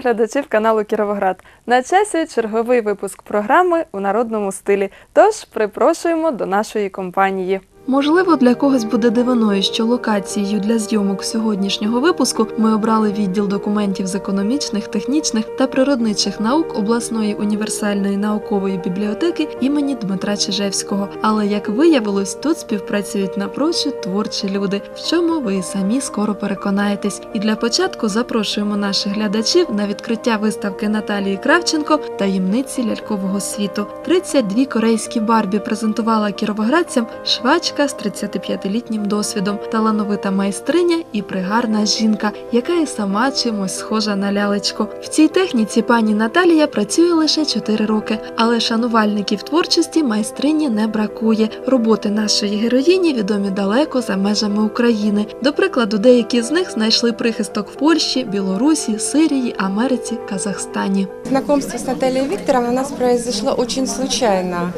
Глядачів каналу Кіровоград. На часі черговий випуск програми у народному стилі. Тож припрошуємо до нашої компанії. Можливо, для когось буде дивиною, що локацією для зйомок сьогоднішнього випуску ми обрали відділ документів з економічних, технічних та природничих наук обласної універсальної наукової бібліотеки імені Дмитра Чижевського. Але як виявилось, тут співпрацюють напрочуд творчі люди, в чому ви самі скоро переконаєтесь. І для початку запрошуємо наших глядачів на відкриття виставки Наталії Кравченко таємниці лялькового світу. 32 корейські Барбі презентувала кіровоградцям швачка з 35-літнім досвідом, талановита майстриня і пригарна жінка, яка і сама чимось схожа на лялечку. В цій техніці пані Наталія працює лише 4 роки, але шанувальників творчості майстрині не бракує. Роботи нашої героїні відомі далеко за межами України. До прикладу, деякі з них знайшли прихисток в Польщі, Білорусі, Сирії, Америці, Казахстані. Знакомство с Натальей Викторовной у нас произошло очень случайно.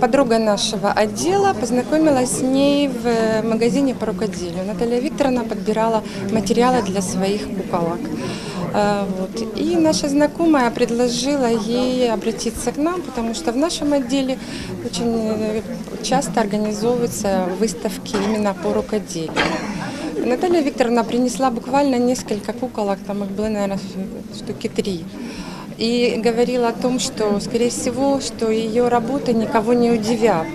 Подруга нашего отдела познакомилась с ней в магазине по рукоделию. Наталья Викторовна подбирала материалы для своих куколок. Э, Вот. И наша знакомая предложила ей обратиться к нам, потому что в нашем отделе очень э, часто организовываются выставки именно по рукоделию. Наталья Викторовна принесла буквально несколько куколок, там их было, наверное, штуки три. И говорила о том, что, скорее всего, что ее работы никого не удивят.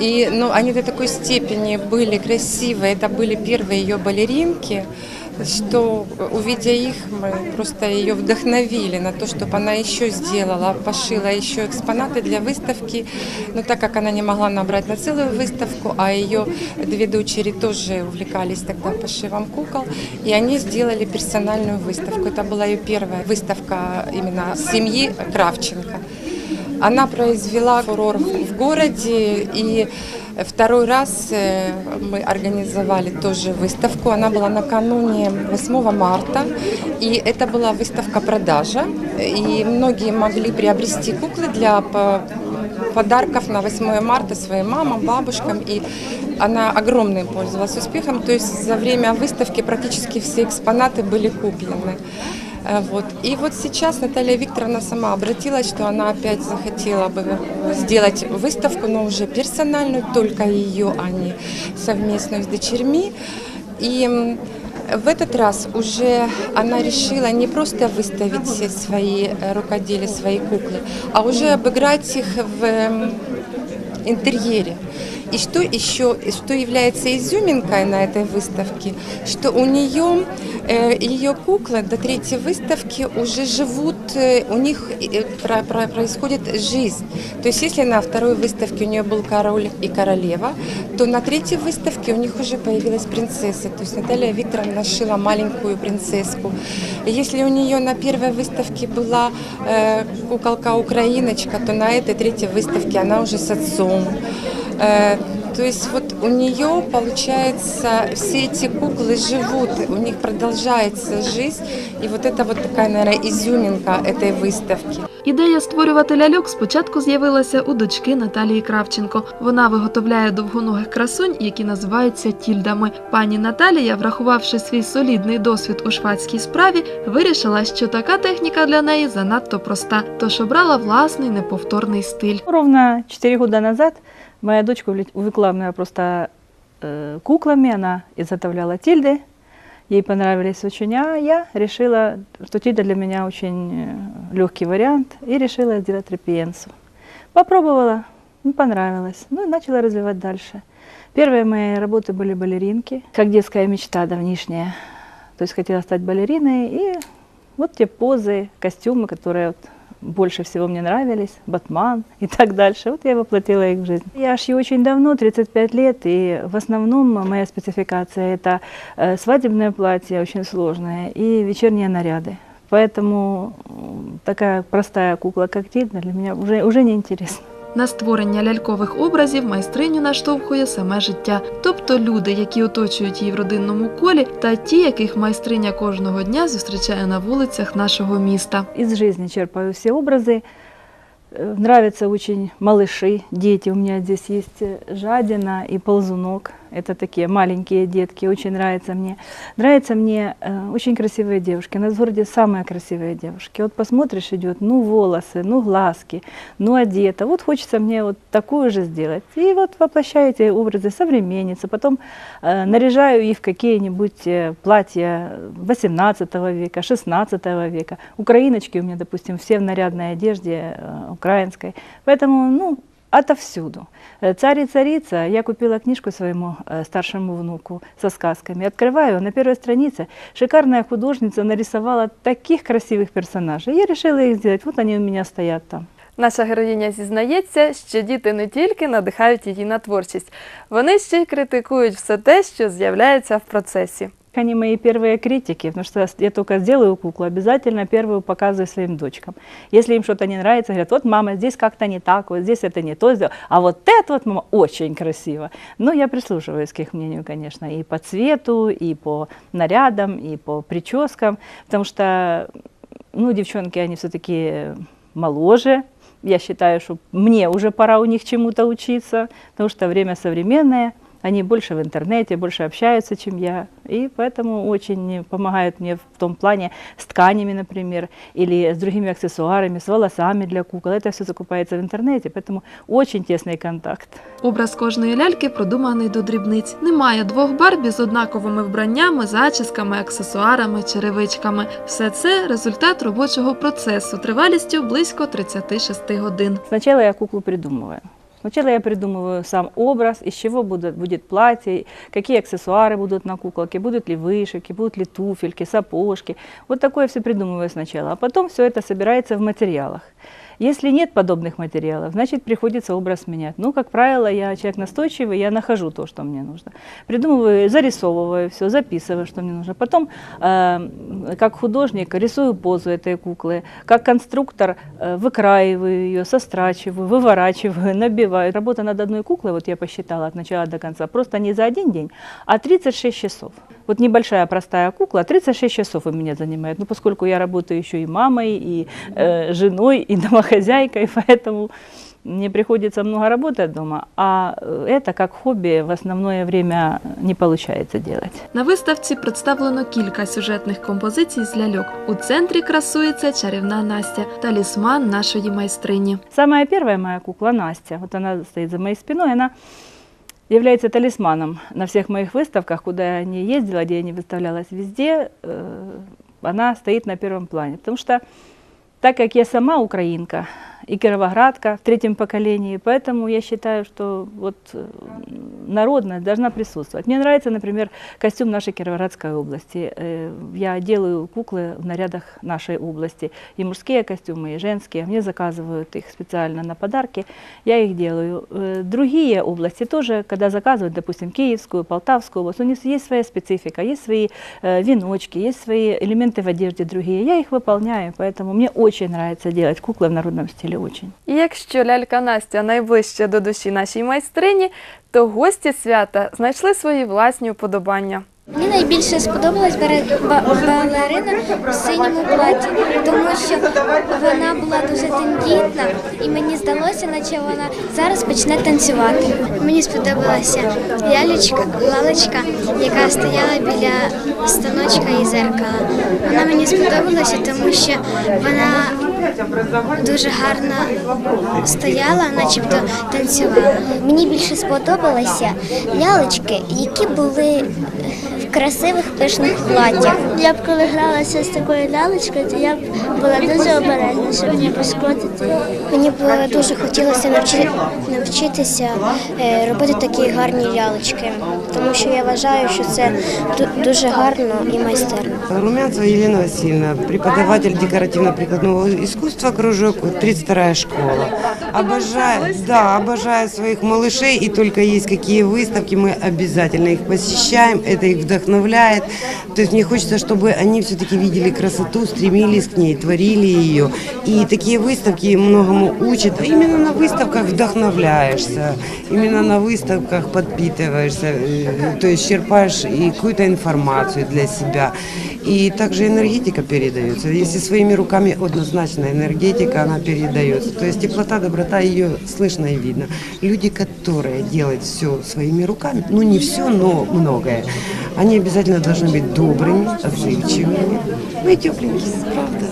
И, ну, они до такой степени были красивые, это были первые ее балеринки, что, увидя их, мы просто ее вдохновили на то, чтобы она еще сделала, пошила еще экспонаты для выставки. Но так как она не могла набрать на целую выставку, а ее две дочери тоже увлекались тогда пошивом кукол, и они сделали персональную выставку. Это была ее первая выставка именно семьи Кравченко. Она произвела фурор в городе, и второй раз э, мы организовали тоже выставку. Она была накануне 8 марта, и это была выставка-продажа. И многие могли приобрести куклы для по- подарков на 8 марта своим мамам, бабушкам, и она огромным пользовалась успехом. То есть за время выставки практически все экспонаты были куплены. Э, Вот. И вот сейчас Наталья Викторовна сама обратилась, что она опять захотела бы сделать выставку, но уже персональную, только ее, а не совместную с дочерьми. И м, в этот раз уже она решила не просто выставить все свои э, рукоделия, свои куклы, а уже обыграть их в м, интерьере. И что еще, что является изюминкой на этой выставке, что у нее э, ее куклы до третьей выставки уже живут, э, у них э, про- про- происходит жизнь. То есть если на второй выставке у нее был король и королева, то на третьей выставке у них уже появилась принцесса. То есть Наталья Викторовна шила маленькую принцесску. Если у нее на первой выставке была э, куколка Украиночка, то на этой третьей выставке она уже с отцом. Э, то есть вот у нее, получается, все эти куклы живут, у них продолжается жизнь. И вот это вот такая, наверное, изюминка этой выставки. Ідея створювати ляльок спочатку з'явилася у дочки Наталії Кравченко. Вона виготовляє довгоногих красунь, які називаються тільдами. Пані Наталія, врахувавши свій солідний досвід у швадській справі, вирішила, що така техніка для неї занадто проста, тож обрала власний неповторний стиль. Ровно 4 года назад Моя дочка увле- увлекла меня просто э, куклами, она изготовляла тильды, ей понравились очень, а я решила, что тильда для меня очень легкий вариант, и решила сделать репиенсу. Попробовала, не понравилось, ну и начала развивать дальше. Первые мои работы были балеринки, как детская мечта давнишняя. То есть хотела стать балериной, и вот те позы, костюмы, которые вот больше всего мне нравились, батман и так дальше. Вот я воплотила их в жизнь. Я шью очень давно, 35 лет, и в основном моя спецификация это э, свадебное платье, очень сложное, и вечерние наряды. Поэтому м, такая простая кукла, как Тильда, для меня уже, уже не интересна. На створення лялькових образів майстриню наштовхує саме життя, тобто люди, які оточують її в родинному колі, та ті, яких майстриня кожного дня зустрічає на вулицях нашого міста. Из жизни черпаю все образы. Э, Нравятся очень малыши, дети. У меня здесь есть э, жадина и ползунок. Это такие маленькие детки, очень нравится мне. Нравятся мне э, очень красивые девушки. У нас в городе самые красивые девушки. Вот посмотришь, идет, ну волосы, ну глазки, ну одета. Вот хочется мне вот такую же сделать. И вот воплощаю эти образы современницы. Потом э, наряжаю их в какие-нибудь э, платья 18 века, 16 века. Украиночки у меня, допустим, все в нарядной одежде э, украинской. Поэтому, ну, отовсюду. Э, «Царь и царица» я купила книжку своему э, старшему внуку со сказками. Открываю, на первой странице шикарная художница нарисовала таких красивых персонажей. Я решила их сделать. Вот они у меня стоят там. Наша героїня зізнається, що діти не тільки надихають її на творчість, вони ще й критикують все те, що з'являється в процесі. Они мои первые критики, потому что я только сделаю куклу, обязательно первую показываю своим дочкам. Если им что-то не нравится, говорят, вот мама, здесь как-то не так, вот здесь это не то сделала, а вот это вот, мама, очень красиво. Ну, я прислушиваюсь к их мнению, конечно, и по цвету, и по нарядам, и по прическам, потому что, ну, девчонки, они все-таки моложе, я считаю, что мне уже пора у них чему-то учиться, потому что время современное, они больше в интернете, больше общаются, чем я. И поэтому очень помогают мне в том плане с тканями, например, или с другими аксессуарами, с волосами для кукол. Это все закупается в интернете, поэтому очень тесный контакт. Образ кожної ляльки продуманий до дрібниць. Немає двох барбі з однаковими вбраннями, зачісками, аксесуарами, черевичками. Все це результат робочого процесу тривалістю близько 36 годин. Сначала я куклу придумываю. Сначала я придумываю сам образ, из чего будет, будет платье, какие аксессуары будут на куколке, будут ли вышивки, будут ли туфельки, сапожки. Вот такое все придумываю сначала. А потом все это собирается в материалах. Если нет подобных материалов, значит приходится образ менять. Ну, как правило, я человек настойчивый, я нахожу то, что мне нужно. Придумываю, зарисовываю все, записываю, что мне нужно. Потом, э, как художник, рисую позу этой куклы. Как конструктор э, выкраиваю ее, сострачиваю, выворачиваю, набиваю. Работа над одной куклой, вот я посчитала от начала до конца, просто не за один день, а 36 часов. Вот небольшая простая кукла, 36 часов у меня занимает. Ну, поскольку я работаю еще и мамой, и э, женой, и домохозяйкой, поэтому мне приходится много работать дома, а э, это как хобби в основное время не получается делать. На виставці представлено кілька сюжетних композицій з ляльок. У центрі красується чарівна Настя, талісман нашої майстрині. Самая первая моя кукла Настя, вот она стоит за моей спиной, она является талисманом на всех моих выставках, куда я не ездила, где я не выставлялась везде, э, она стоит на первом плане. Потому что так як я сама украинка и кировоградка в третьем поколении, поэтому я считаю, что вот э, народность должна присутствовать. Мне нравится, например, костюм нашей Кировоградской области. Э, Я делаю куклы в нарядах нашей области. И мужские костюмы, и женские. Мне заказывают их специально на подарки. Я их делаю. Э, Другие области тоже, когда заказывают, допустим, Киевскую, Полтавскую область, у них есть своя специфика, есть свои веночки, есть свои элементы в одежде другие. Я их выполняю, поэтому мне очень нравится делать куклы в народном стиле, очень. І якщо лялька Настя найближче до душі нашій майстрині, то гості свята знайшли свої власні уподобання. Мені найбільше сподобалась балерина в синьому платі, тому що вона була дуже тендітна, і мені здалося, наче вона зараз почне танцювати. Мені сподобалася лялечка, лалечка, яка стояла біля станочка і зеркала. Вона мені сподобалася, тому що вона дуже гарно стояла, начебто танцювала. Мені більше сподобалися лялечки, які були красивих пишних платтях. Я б коли гралася з такою лялечкою, то я б була дуже обережна, щоб не пошкодити. Мені б дуже хотілося навчи- навчитися е, робити такі гарні лялечки, тому що я вважаю, що це ду- дуже гарно і майстерно. Румянцева Елена Васильевна, преподаватель декоративно-прикладного искусства, кружок, вот 32 школа. Обожает, да, обожает своих малышей, и только есть какие выставки, мы обязательно их посещаем, это их Вдохновляет. То есть мне хочется, чтобы они все-таки видели красоту, стремились к ней, творили ее. И такие выставки многому учат. А Именно на выставках вдохновляешься, именно на выставках подпитываешься, э, то есть черпаешь и какую-то информацию для себя. И также энергетика передается. Если своими руками однозначно энергетика, она передается. То есть теплота, доброта, ее слышно и видно. Люди, которые делают все своими руками, ну не все, но многое, они обязательно должны быть добрыми, отзывчивыми, ну и тепленькими, правда.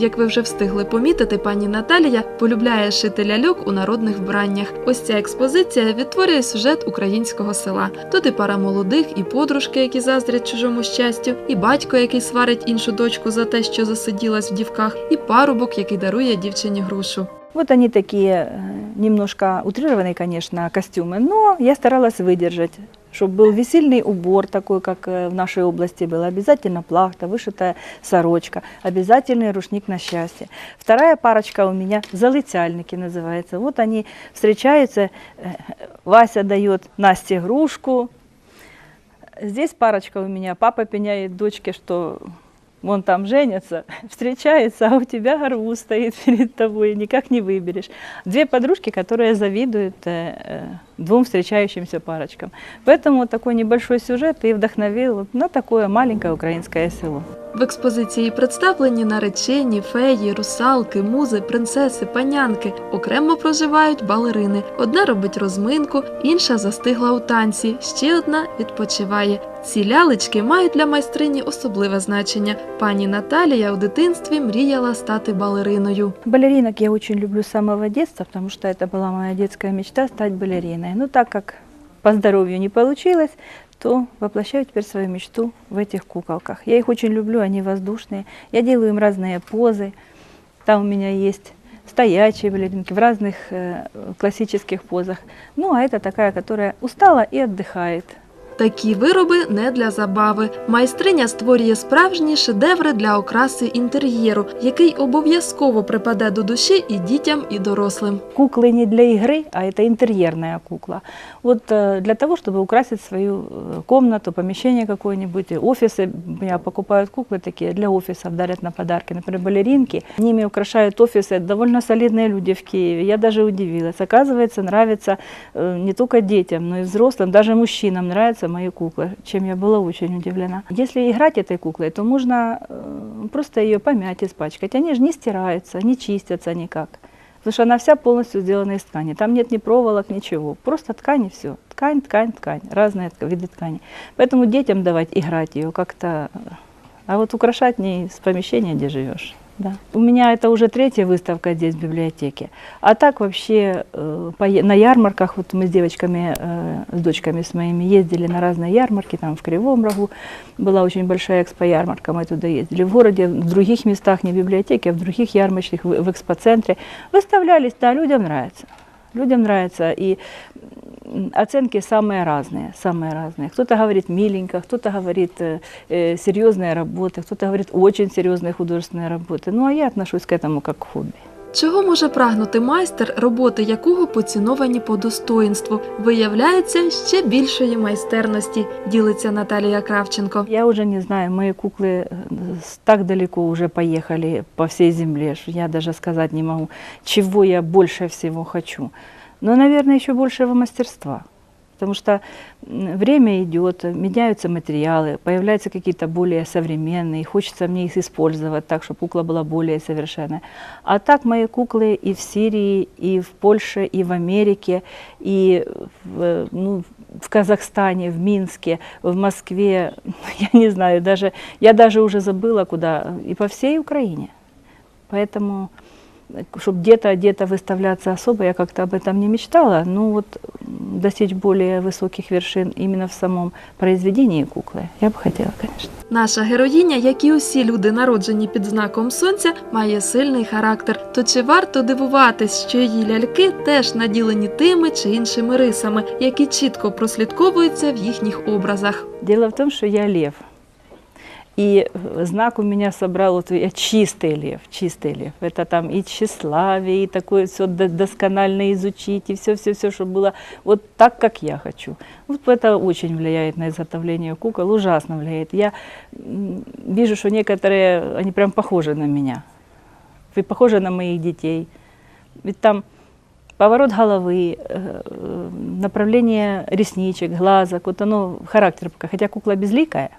Як ви вже встигли помітити, пані Наталія полюбляє шити ляльок у народних вбраннях. Ось ця експозиція відтворює сюжет українського села. Тут і пара молодих, і подружки, які заздрять чужому щастю, і батько, який сварить іншу дочку за те, що засиділась в дівках, і парубок, який дарує дівчині грушу. Вот они такие э, немножко утрированные, конечно, костюмы, но я старалась выдержать, чтобы был весельный убор, такой, как э, в нашей области был, обязательно плахта, вышитая сорочка, обязательный рушник на счастье. Вторая парочка у меня залытяльники называется. Вот они встречаются, э, Вася дает Насте игрушку, Здесь парочка у меня, папа пеняет дочке, что вон там женятся, встречаются, а у тебя горбуз стоит перед тобой, никак не выберешь. Две подружки, которые завидуют э, э, двум встречающимся парочкам. Поэтому вот такой небольшой сюжет и вдохновил вот на такое маленькое украинское село. В експозиції представлені наречені, феї, русалки, музи, принцеси, панянки. Окремо проживають балерини. Одна робить розминку, інша застигла у танці, ще одна відпочиває. Ці лялечки мають для майстрині особливе значення. Пані Наталія у дитинстві мріяла стати балериною. Балеринок я очень люблю с самого детства, потому что это была моя детская мечта стать балериной. Но так как по здоровью не получилось, то воплощаю теперь свою мечту в этих куколках. Я их очень люблю, они воздушные. Я делаю им разные позы. Там у меня есть стоячие балеринки в разных э, классических позах. Ну, а это такая, которая устала и отдыхает. Такі вироби не для забави. Майстриня створює справжні шедеври для окраси інтер'єру, який обов'язково припаде до душі і дітям, і дорослим. Куклы не для игры, а это интерьерная кукла. Вот э, для того, чтобы украсить свою э, комнату, помещение какое-нибудь, и офисы. У меня покупают куклы такие для офисов, дарят на подарки. Например, балеринки. Ними украшают офисы довольно солидные люди в Киеве. Я даже удивилась. Оказывается, нравится э, не только детям, но и взрослым, даже мужчинам нравятся мои куклы, чем я была очень удивлена. Если играть этой куклой, то можно э, просто ее помять, испачкать. Они же не стираются, не чистятся никак. Потому что она вся полностью сделана из ткани. Там нет ни проволок, ничего. Просто ткань и все. Ткань, ткань, ткань. Разные тк- виды ткани. Поэтому детям давать играть ее как-то... А вот украшать не с помещения, где живешь. Да. У меня это уже третья выставка здесь в библиотеке. А так вообще э, по я- на ярмарках, вот мы с девочками, э, с дочками с моими ездили на разные ярмарки, там в Кривом Рогу была очень большая экспо-ярмарка, мы туда ездили. В городе, в других местах, не в библиотеке, а в других ярмарочных, в, в экспоцентре. Выставлялись, да, людям нравится. Людям нравится. И м, оценки самые разные, самые разные. Кто-то говорит миленько, кто-то говорит э, э, серьезные работы, кто-то говорит очень серьезные художественные работы. Ну, а я отношусь к этому как к хобби. Чого може прагнути майстер, роботи якого поціновані по достоїнству? Виявляється, ще більшої майстерності, ділиться Наталія Кравченко. Я уже не знаю, мои куклы э, с- так далеко уже поехали по всей земле, что я даже сказать не могу, чего я больше всего хочу. Но, наверное, еще большего мастерства. Потому что время идет, меняются материалы, появляются какие-то более современные, хочется мне их использовать так, чтобы кукла была более совершенная. А так мои куклы и в Сирии, и в Польше, и в Америке, и в, ну, в Казахстане, в Минске, в Москве, я не знаю, даже, я даже уже забыла куда, и по всей Украине. Поэтому, чтобы где-то, где-то выставляться особо, я как-то об этом не мечтала. Ну вот м, достичь более высоких вершин именно в самом произведении куклы, я бы хотела, конечно. Наша героїня, як і усі люди, народжені під знаком сонця, має сильний характер. То чи варто дивуватись, що її ляльки теж наділені тими чи іншими рисами, які чітко прослідковуються в їхніх образах? Дело в том, что я лев. И э, знак у меня собрал, вот я чистый лев, чистый лев. Это там и тщеславие, и такое все досконально изучить, и все-все-все, чтобы было вот так, как я хочу. Вот это очень влияет на изготовление кукол, ужасно влияет. Я вижу, что некоторые, они прям похожи на меня. Вы похожи на моих детей. Ведь там поворот головы, э, э, направление ресничек, глазок, вот оно характер пока. Хотя кукла безликая,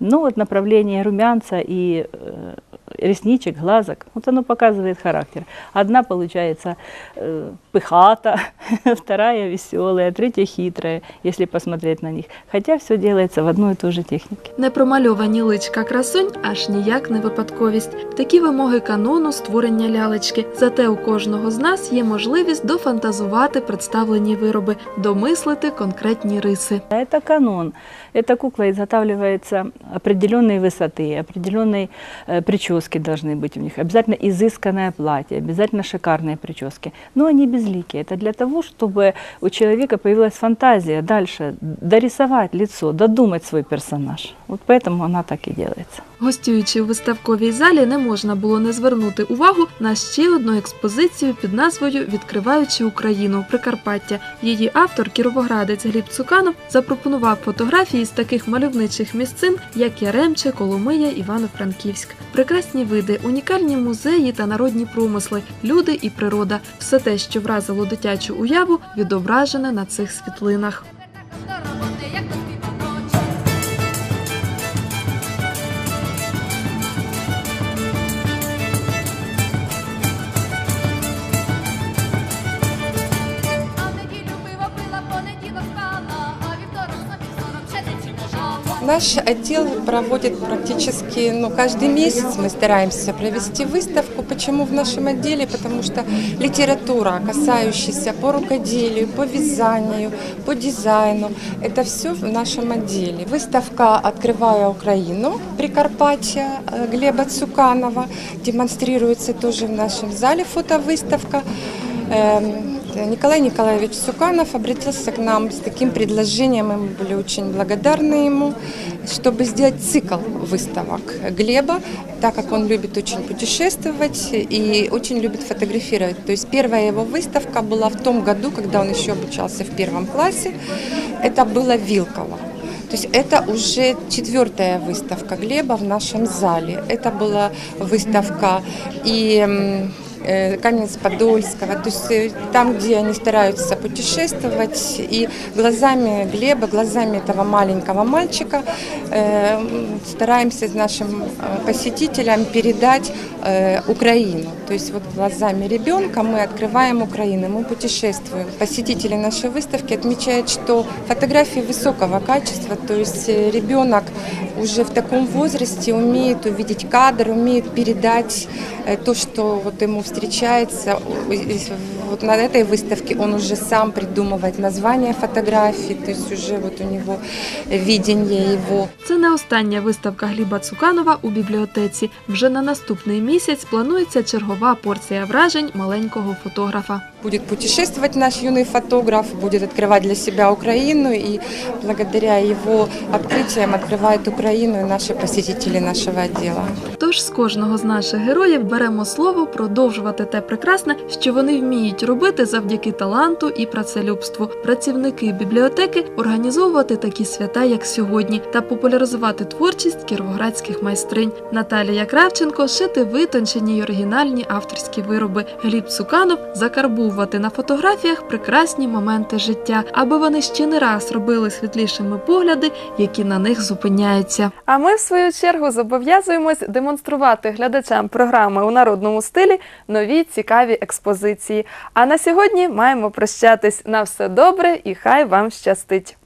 Ну вот направление румянца и э, ресничек, глазок, вот оно показывает характер. Одна получается э, пыхата, вторая веселая, третья хитрая, если посмотреть на них. Хотя все делается в одной и той же технике. Непромальовані личка красунь аж ніяк не випадковість. Такі вимоги канону створення лялечки. Зате у кожного з нас є можливість дофантазувати представлені вироби, домислити конкретні риси. А Это канон. Эта кукла изготавливается определенной высоты, определенной э, прически должны быть у них, обязательно изысканное платье, обязательно шикарные прически. Но они безликие. Это для того, чтобы у человека появилась фантазия дальше дорисовать лицо, додумать свой персонаж. Вот поэтому она так и делается. Гостюючи у виставковій залі, не можна було не звернути увагу на ще одну експозицію під назвою Відкриваючи Україну Прикарпаття. Її автор, кіровоградець Гліб Цуканов, запропонував фотографії з таких мальовничих місцин, як Яремче, Коломия, Івано-Франківськ. Прекрасні види, унікальні музеї та народні промисли, люди і природа все те, що вразило дитячу уяву, відображене на цих світлинах. Наш отдел проводит практически ну, каждый месяц. Мы стараемся провести выставку. Почему в нашем отделе? Потому что литература, касающаяся по рукоделию, по вязанию, по дизайну, это все в нашем отделе. Выставка «Открывая Украину» Прикарпатья э, Глеба Цуканова демонстрируется тоже в нашем зале фотовыставка. Эм, Николай Николаевич Суканов обратился к нам с таким предложением, и мы были очень благодарны ему, чтобы сделать цикл выставок Глеба, так как он любит очень путешествовать и очень любит фотографировать. То есть первая его выставка была в том году, когда он еще обучался в первом классе. Это было Вилково. То есть это уже четвертая выставка Глеба в нашем зале. Это была выставка и э, Каменец-Подольского, то есть э, там, где они стараются путешествовать, и глазами Глеба, глазами этого маленького мальчика э, м, стараемся нашим э, посетителям передать э, Украину. То есть вот глазами ребенка мы открываем Украину, мы путешествуем. Посетители нашей выставки отмечают, что фотографии высокого качества, то есть э, ребенок уже в таком возрасте умеет увидеть кадр, умеет передать э, то, что вот ему встречается. И Вот на этой выставке он уже сам придумывает название фотографий, то есть уже вот у него видение его. Це не остання виставка Гліба Цуканова у бібліотеці. Вже на наступний місяць планується чергова порція вражень маленького фотографа. Будет путешествовать наш юный фотограф, будет открывать для себя Украину, и благодаря его открытиям открывает Украину и наши посетители нашего. Тож з кожного з наших героїв беремо слово продовжувати те прекрасне, що вони вміють робити завдяки таланту і працелюбству. Працівники бібліотеки організовувати такі свята, як сьогодні, та популяризувати творчість кіровоградських майстринь. Наталія Кравченко шити витончені й оригінальні авторські вироби. Гліб Цуканов закарбовувати на фотографіях прекрасні моменти життя, аби вони ще не раз робили світлішими погляди, які на них зупиняються. А ми, в свою чергу, зобов'язуємось демонструвати глядачам програми у народному стилі нові цікаві експозиції. А на сьогодні маємо прощатись на все добре і хай вам щастить.